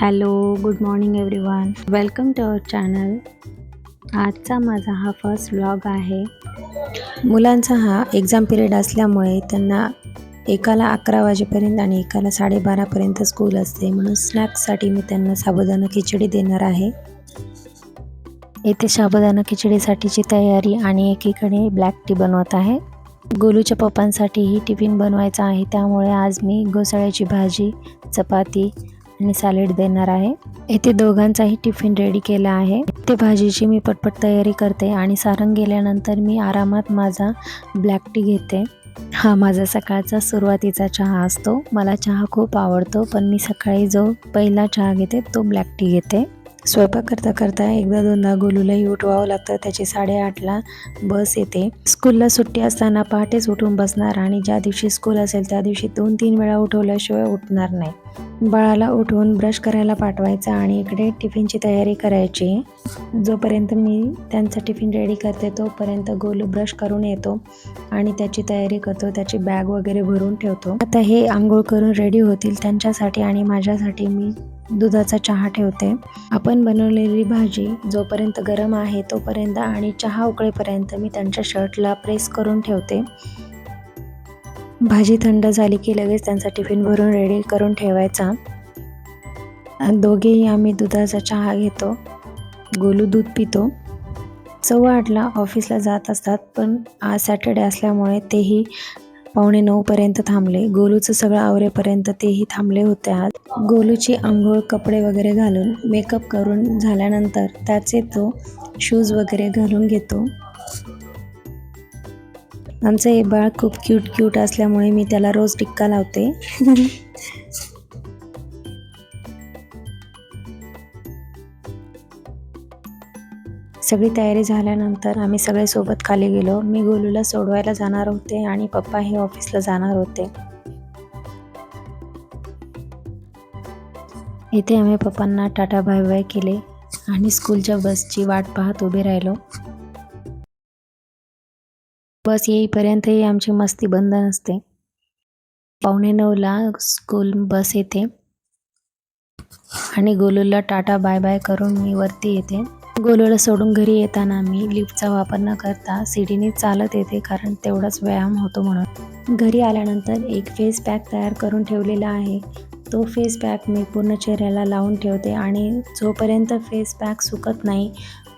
Hello good morning everyone welcome to our channel आजचा माझा हा फर्स्ट व्लॉग आहे. मुलांचा हा एक्झाम पिरियड असल्यामुळे त्यांना एकाला अकरा वाजेपर्यंत आणि एकाला साडेबारापर्यंत स्कूल असते. म्हणून स्नॅक्ससाठी मी त्यांना साबुदाणा खिचडी देणार आहे. येथे साबुदाणा खिचडीसाठीची तयारी आणि एकीकडे ब्लॅक टी बनवत आहे. गोलूच्या पप्पांसाठीही टिफिन बनवायचा आहे. त्यामुळे आज मी घोसाळ्याची भाजी चपाती आणि सॅलेड देणार आहे. येथे दोघांचाही टिफिन रेडी केला आहे. ते भाजीची मी पटपट तयारी करते आणि सारंग गेल्यानंतर मी आरामात माझा ब्लॅक टी घेते. हा माझा सकाळचा सुरुवातीचा चहा असतो. मला चहा खूप आवडतो पण मी सकाळी जो पहिला चहा घेते तो ब्लॅक टी घेते. स्वयंपाक करता करता एकदा दोनदा गोलूलाही उठवावं लागतं. त्याची साडेआठला बस येते. स्कूलला सुट्टी असताना पहाटेच उठून बसणार आणि ज्या दिवशी स्कूल असेल त्या दिवशी दोन तीन वेळा उठवल्याशिवाय उठणार नाही. बाळाला उठवून ब्रश करायला पाठवायचा आणि इकडे टिफिनची तयारी करायची. जोपर्यंत मी त्यांचा टिफिन रेडी करते तोपर्यंत गोलू ब्रश करून येतो आणि त्याची तयारी करतो. त्याची बॅग वगैरे भरून ठेवतो. आता हे आंघोळ करून रेडी होतील त्यांच्यासाठी आणि माझ्यासाठी मी दुधाचा चहा ठेवते. आपण बनवलेली भाजी जोपर्यंत गरम आहे तोपर्यंत आणि चहा उकळेपर्यंत मी त्यांच्या शर्टला प्रेस करून ठेवते. भाजी थंड झाली की लगेच त्यांचा टिफिन भरून रेडी करून ठेवायचा. दोघेही आम्ही दुधाचा चहा घेतो. गोलू दूध पितो. सव्वा आठला ऑफिसला जात असतात पण आज सॅटर्डे असल्यामुळे तेही पावणे नऊपर्यंत थांबले. गोलूचं सगळं आवरेपर्यंत तेही थांबले होते आज गोलूची आंघोळ कपडे वगैरे घालून मेकअप करून झाल्यानंतर त्याचे तो शूज वगैरे घालून घेतो. आमचं हे बाळ खूप क्यूट क्यूट असल्यामुळे मी त्याला रोज टिक्का लावते. सगळी तयारी झाल्यानंतर आम्ही सगळे सोबत खाली गेलो. मी गोलूला सोडवायला जाणार होते आणि पप्पा हे ऑफिसला जाणार होते. इथे आम्ही पप्पांना टाटा बाय बाय केले आणि स्कूलच्या बसची वाट पाहत उभे राहिलो. बस येईपर्यंतही आमची मस्ती बंद नसते. पावणे नऊला स्कूल बस येते. आणि गोलूला टाटा बाय बाय करून मी वरती येते. गोलूला सोडून घरी येताना मी लिफ्टचा वापर न करता सीडीने चालत येते कारण तेवढाच व्यायाम होतो म्हणून. घरी आल्यानंतर एक फेस पॅक तयार करून ठेवलेला आहे. तो फेस पॅक मी पूर्ण चेहऱ्याला लावून ठेवते आणि जोपर्यंत फेस पॅक सुकत नाही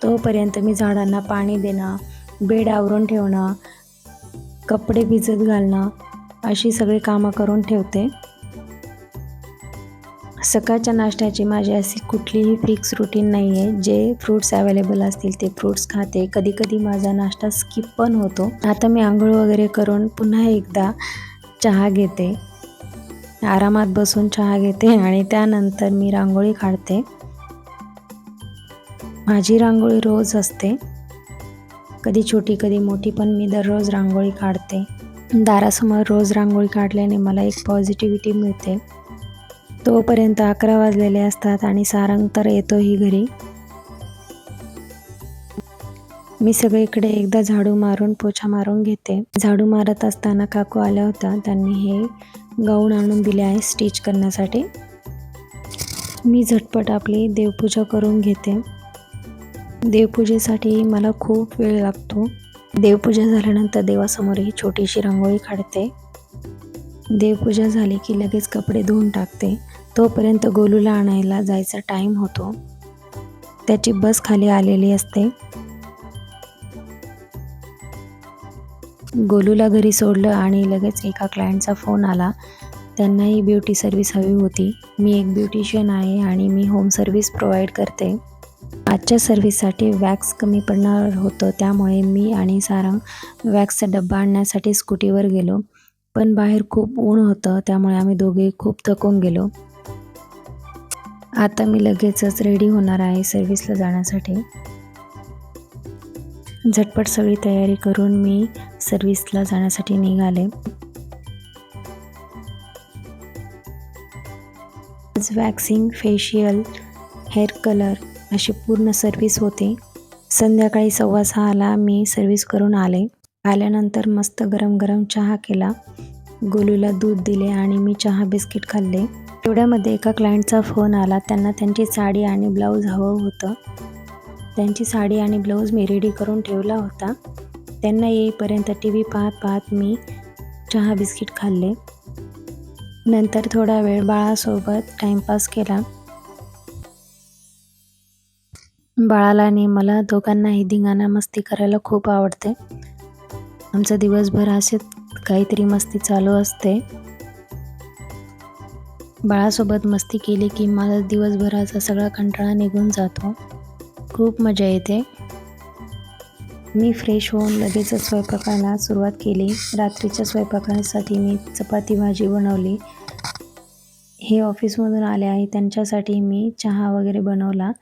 तोपर्यंत मी झाडांना पाणी देणं बेड आवरून ठेवणं कपडे भिजत घालणं अशी सगळी कामं करून ठेवते. सकाळच्या नाश्त्याची माझी अशी कुठलीही फिक्स रुटीन नाही आहे जे फ्रूट्स अवेलेबल असतील ते फ्रूट्स खाते. कधी कधी माझा नाश्ता स्किप पण होतो. आता मी आंघोळ वगैरे करून पुन्हा एकदा चहा घेते. आरामात बसून चहा घेते आणि त्यानंतर मी रांगोळी काढते. माझी रांगोळी रोज असते. कधी छोटी कधी मोठी पण मी दररोज रांगोळी काढते. दारासमोर रोज रांगोळी काढल्याने मला एक पॉझिटिव्हिटी मिळते. तोपर्यंत अकरा वाजलेले असतात आणि सारंग तर येतोही घरी. मी सगळीकडे एकदा झाडू मारून पोछा मारून घेते. झाडू मारत असताना काकू आल्या होत्या. त्यांनी हे गाऊन आणून दिले आहे स्टिच करण्यासाठी. मी झटपट आपली देवपूजा करून घेते. देवपूजेसाठी मला खूप वेळ लागतो. देवपूजा झाल्यानंतर देवासमोर ही छोटीशी रांगोळी काढते. देवपूजा झाली की लगेच कपडे धुवून टाकते. तोपर्यंत गोलूला आणायला जायचा टाईम होतो. त्याची बस खाली आलेली असते. गोलूला घरी सोडलं आणि लगेच एका क्लायंटचा फोन आला. त्यांनाही ब्युटी सर्व्हिस हवी होती. मी एक ब्युटिशियन आहे आणि मी होम सर्व्हिस प्रोव्हाइड करते. आजच्या सर्व्हिससाठी वॅक्स कमी पडणार होतं त्यामुळे मी आणि सारंग वॅक्सचा डब्बा आणण्यासाठी स्कूटीवर गेलो. पण बाहेर खूप ऊन होतं त्यामुळे आम्ही दोघे खूप थकून गेलो. आता मी लगेचच रेडी होणार आहे सर्व्हिसला जाण्यासाठी. झटपट सगळी तयारी करून मी सर्व्हिसला जाण्यासाठी निघाले. आज वॅक्सिंग फेशियल हेअर कलर अशी पूर्ण सर्व्हिस होते. संध्याकाळी सव्वा सहाला मी सर्व्हिस करून आले. आल्यानंतर मस्त गरम गरम चहा केला. गोलूला दूध दिले आणि मी चहा बिस्किट खाल्ले. एवढ्यामध्ये एका क्लायंटचा फोन आला. त्यांना त्यांची साडी आणि ब्लाऊज हवं होतं. त्यांची साडी आणि ब्लाऊज मी रेडी करून ठेवला होता. त्यांना येईपर्यंत टी व्ही पाहत पाहत मी चहा बिस्किट खाल्ले. नंतर थोडा वेळ बाळासोबत टाईमपास केला. बाळाला आणि मला दोघांनाही धिंगाणा मस्ती करायला खूप आवडते. आमचं दिवसभर असे काहीतरी मस्ती चालू असते. बाळासोबत मस्ती केली की माझा दिवसभराचा सगळा कंटाळा निघून जातो. खूप मजा येते. मी फ्रेश होऊन लगेचच स्वयंपाकाला सुरुवात केली. रात्रीच्या स्वयंपाकासाठी मी चपाती भाजी बनवली. हे ऑफिसमधून आले आहे त्यांच्यासाठी मी चहा वगैरे बनवला.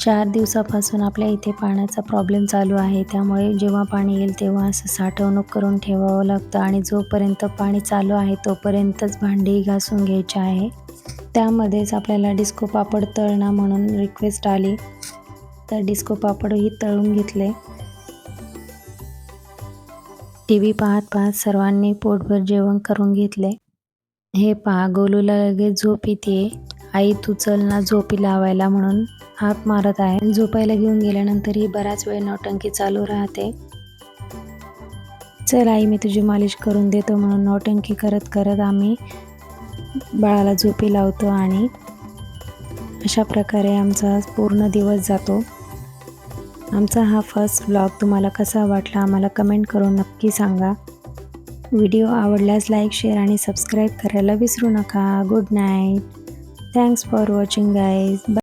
चार दिवसापासून आपल्या इथे पाण्याचा प्रॉब्लेम चालू आहे. त्यामुळे जेव्हा पाणी येईल तेव्हा असं साठवणूक करून ठेवावं लागतं आणि जोपर्यंत पाणी चालू आहे तोपर्यंतच भांडी घासून घ्यायची आहे. त्यामध्येच आपल्याला डिस्को पापड तळणं म्हणून रिक्वेस्ट आली. तर डिस्को पापडही तळून घेतले. टी व्ही पाहत पाहत सर्वांनी पोटभर जेवण करून घेतले. हे पहा गोलूला लगेच झोप येते आई तू चल ना झोपी लावायला म्हणून हाक मारत आहे. झोपायला घेऊन गेल्यानंतरही बराच वेळ नौटंकी चालू राहते. चल आई मी तुझी मालिश करून देतो म्हणून नौटंकी करत करत आम्ही बाळाला झोपी लावतो आणि अशा प्रकारे आमचा पूर्ण दिवस जातो. आमचा हा फर्स्ट ब्लॉग तुम्हाला कसा वाटला आम्हाला कमेंट करून नक्की सांगा. व्हिडिओ आवडल्यास लाईक शेअर आणि सबस्क्राईब करायला विसरू नका. Good night Thanks for watching guys. Bye.